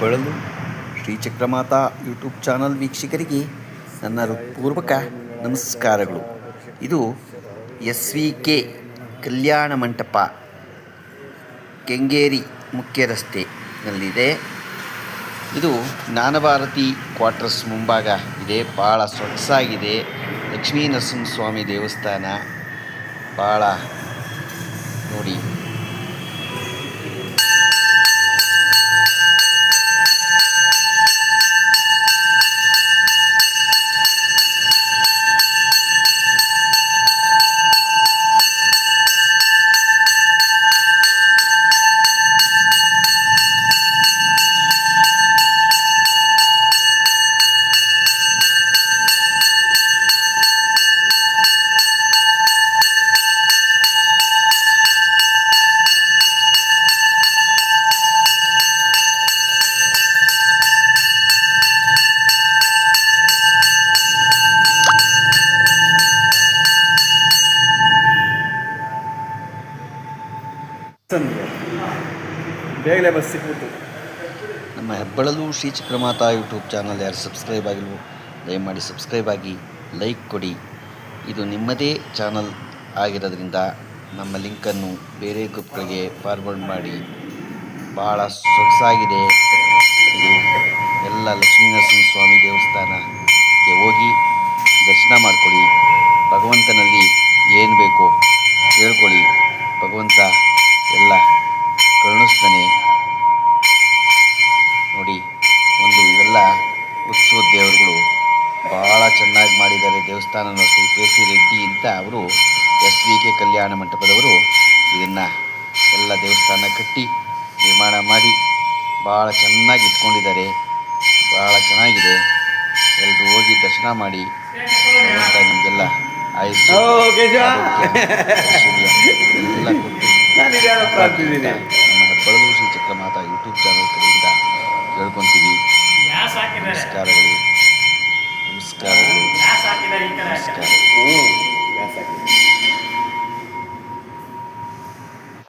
ಹೆಬ್ಬಳಲು Shri Chakramata YouTube channel ವೀಕ್ಷಕರಿಗೆ ನನ್ನ ಹೃತ್ಪೂರ್ವಕ ನಮಸ್ಕಾರಗಳು. ಇದು S V K Kalyana Mantapa, Kengeri ಮುಖ್ಯ ರಸ್ತೆನಲ್ಲಿದೆ ಇದು ಜ್ಞಾನಭಾರತಿ ಕ್ವಾರ್ಟರ್ಸ್ ಮುಂಭಾಗ ಇದೆ. ಭಾಳ ಸೊಗಸಾಗಿದೆ ಲಕ್ಷ್ಮೀ ನರಸಿಂಹಸ್ವಾಮಿ ದೇವಸ್ಥಾನ ಭಾಳ ನೋಡಿ. ನಮ್ಮ ಹೆಬ್ಬಳಲು ಶ್ರೀ ಚಕ್ರಮಾತಾ ಯೂಟ್ಯೂಬ್ ಚಾನಲ್ ಯಾರು ಸಬ್ಸ್ಕ್ರೈಬ್ ಆಗಿಲ್ವೋ, ದಯಮಾಡಿ ಸಬ್ಸ್ಕ್ರೈಬ್ ಆಗಿ ಲೈಕ್ ಕೊಡಿ. ಇದು ನಿಮ್ಮದೇ ಚಾನಲ್ ಆಗಿರೋದ್ರಿಂದ ನಮ್ಮ ಲಿಂಕನ್ನು ಬೇರೆ ಗ್ರೂಪ್ಗಳಿಗೆ ಫಾರ್ವರ್ಡ್ ಮಾಡಿ. ಭಾಳ ಸೊಗಸಾಗಿದೆ. ಇದು ಎಲ್ಲ ಲಕ್ಷ್ಮೀನರಸಿಂಹ ಸ್ವಾಮಿ ದೇವಸ್ಥಾನಕ್ಕೆ ಹೋಗಿ ದರ್ಶನ ಮಾಡಿಕೊಳ್ಳಿ. ಭಗವಂತನಲ್ಲಿ ಏನು ಬೇಕೋ ಕೇಳ್ಕೊಳ್ಳಿ ಭಗವಂತ ಎಲ್ಲ ಕರುಣಿಸ್ತಾನೆ ನೋಡಿ ಉತ್ಸವದ ದೇವರುಗಳು ಭಾಳ ಚೆನ್ನಾಗಿ ಮಾಡಿದ್ದಾರೆ ದೇವಸ್ಥಾನ ಶ್ರೀ ಕೆ ಸಿ ರೆಡ್ಡಿ ಅಂತ ಅವರು ಎಸ್ ವಿ ಕೆ ಕಲ್ಯಾಣ ಮಂಟಪದವರು. ಇದನ್ನು ಎಲ್ಲ ದೇವಸ್ಥಾನ ಕಟ್ಟಿ ನಿರ್ಮಾಣ ಮಾಡಿ ಭಾಳ ಚೆನ್ನಾಗಿ ಇಟ್ಕೊಂಡಿದ್ದಾರೆ. ಭಾಳ ಚೆನ್ನಾಗಿದೆ. ಎಲ್ಲರೂ ಹೋಗಿ ದರ್ಶನ ಮಾಡಿ ನಿಮಗೆಲ್ಲ ಆಯಿತು ಎಲ್ಲ ಕೊಟ್ಟು ನಾನು ಇದ್ಯಾರಪ್ಪ ಅಂತಿದ್ದೀನಿ ನಮ್ಮ ಹೆಬ್ಬಳಲು ಶ್ರೀ ಚಕ್ರಮಾತಾ ಯೂಟ್ಯೂಬ್ ಚಾನಲ್ ಕಡೆಯಿಂದ ಕೇಳ್ಕೊತೀವಿ ನಮಸ್ಕಾರಗಳು. ನಮಸ್ಕಾರಗಳು. ನಮಸ್ಕಾರ.